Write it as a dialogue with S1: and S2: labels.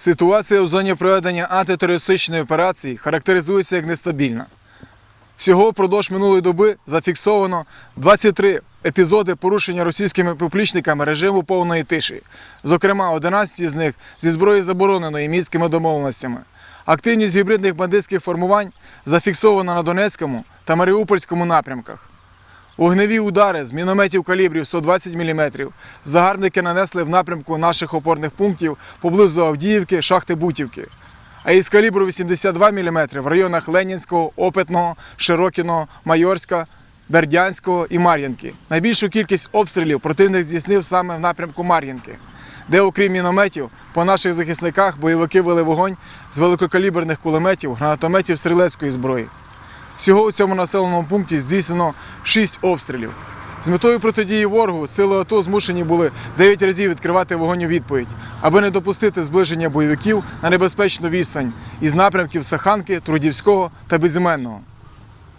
S1: Ситуація у зоні проведення антитерористичної операції характеризується як нестабільна. Всього впродовж минулої доби зафіксовано 23 епізоди порушення російськими поплічниками режиму повної тиші. Зокрема, 11 з них зі зброї забороненої мінськими домовленостями. Активність гібридних бандитських формувань зафіксована на Донецькому та Маріупольському напрямках. Вогневі удари з мінометів калібрів 120 мм загарбники нанесли в напрямку наших опорних пунктів поблизу Авдіївки, шахти Бутівки. А із калібру 82 мм в районах Ленінського, Опитного, Широкіного, Майорська, Бердянського і Мар'їнки. Найбільшу кількість обстрілів противник здійснив саме в напрямку Мар'їнки, де, окрім мінометів, по наших захисниках бойовики вели вогонь з великокаліберних кулеметів, гранатометів стрілецької зброї. Всього у цьому населеному пункті здійснено 6 обстрілів. З метою протидії ворогу сили АТО змушені були 9 разів відкривати вогонь у відповідь, аби не допустити зближення бойовиків на небезпечну відстань із напрямків Саханки, Трудівського та Безіменного.